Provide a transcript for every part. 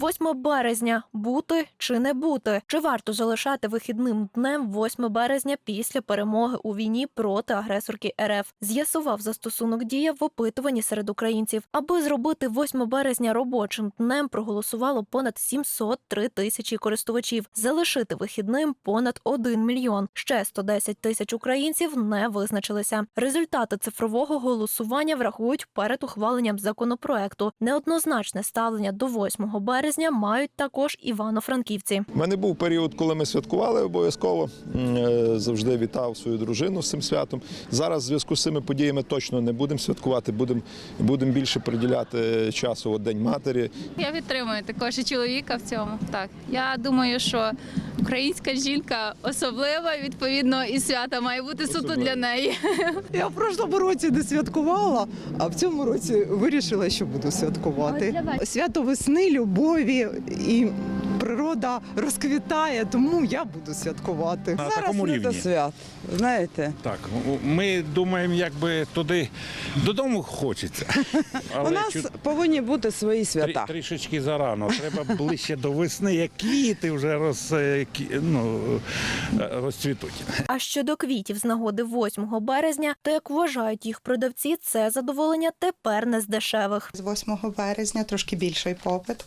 8 березня бути чи не бути? Чи варто залишати вихідним днем 8 березня після перемоги у війні проти агресорки РФ? З'ясував застосунок дія в опитуванні серед українців. Аби зробити 8 березня робочим днем, проголосувало понад 703 тисячі користувачів. Залишити вихідним понад 1 мільйон. Ще 110 тисяч українців не визначилися. Результати цифрового голосування врахують перед ухваленням законопроекту. Неоднозначне ставлення до 8 березня мають також івано-франківці. У мене був період, коли ми святкували обов'язково. Е, Завжди вітав свою дружину з цим святом. Зараз в зв'язку з цими подіями точно не будемо святкувати, будемо будем більше приділяти часу от День матері. Я підтримую також і чоловіка в цьому. Так я думаю, що українська жінка особлива, відповідно, і свята має бути суто для неї. Я в прошлому році не святкувала, а в цьому році вирішила, що буду святкувати. Свято весни, любові і природа розквітає, тому я буду святкувати. На Зараз такому не рівні. до свят, знаєте. Так, ми думаємо, якби туди додому хочеться. Але У нас чу- повинні бути свої трі- свята. трішечки зарано. Треба ближче до весни, як квіти вже роз, е, кі- ну, е, розцвітуть. А щодо квітів з нагоди 8 березня, то як вважають їх продавці, це задоволення тепер не з дешевих. З 8 березня трошки більший попит,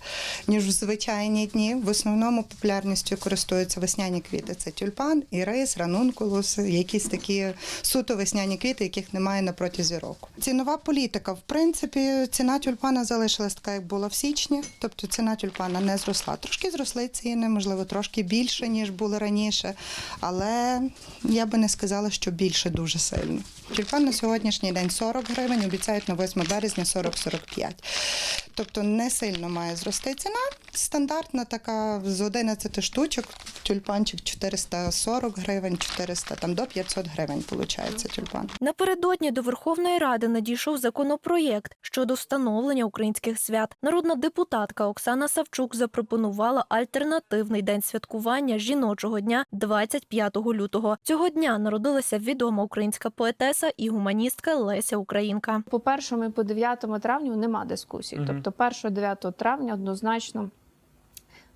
ніж в звичайні дні. Основному популярністю користуються весняні квіти. Це тюльпан, ірис, ранункулус, якісь такі суто весняні квіти, яких немає на протязі року. Цінова політика, в принципі, ціна тюльпана залишилась така, як була в січні. Тобто ціна тюльпана не зросла. Трошки зросли ціни, можливо, трошки більше, ніж були раніше, але я би не сказала, що більше дуже сильно. Тюльпан на сьогоднішній день 40 гривень, обіцяють на 8 березня 40-45. Тобто не сильно має зрости ціна. Стандартна така з 11 штучок, тюльпанчик 440 гривень, 400, там до 500 гривень виходить тюльпан. Напередодні до Верховної Ради надійшов законопроєкт щодо встановлення українських свят. Народна депутатка Оксана Савчук запропонувала альтернативний день святкування жіночого дня 25 лютого. Цього дня народилася відома українська поетеса і гуманістка Леся Українка. По першому і по 9 травню нема дискусій. Тобто 1-9 травня однозначно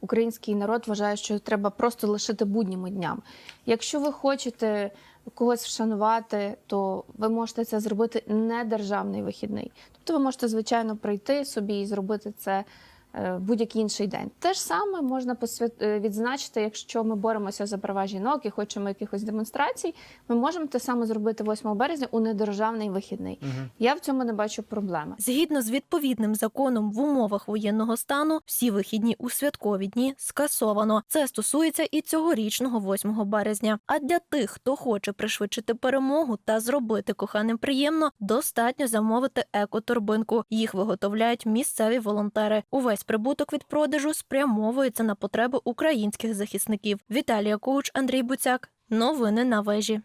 український народ вважає, що треба просто лишити будніми днями. Якщо ви хочете когось вшанувати, то ви можете це зробити не державний вихідний. Тобто ви можете, звичайно, прийти собі і зробити це. Е, в Будь-який інший день. Те ж саме можна посвят... е, відзначити, якщо ми боремося за права жінок і хочемо якихось демонстрацій, ми можемо те саме зробити 8 березня у недержавний вихідний. Я в цьому не бачу проблеми. Згідно з відповідним законом в умовах воєнного стану, всі вихідні у святкові дні скасовано. Це стосується і цьогорічного 8 березня. А для тих, хто хоче пришвидшити перемогу та зробити коханим приємно, достатньо замовити екоторбинку. Їх виготовляють місцеві волонтери. Увесь прибуток від продажу спрямовується на потреби українських захисників. Віталія Коуч, Андрій Буцяк. Новини на вежі.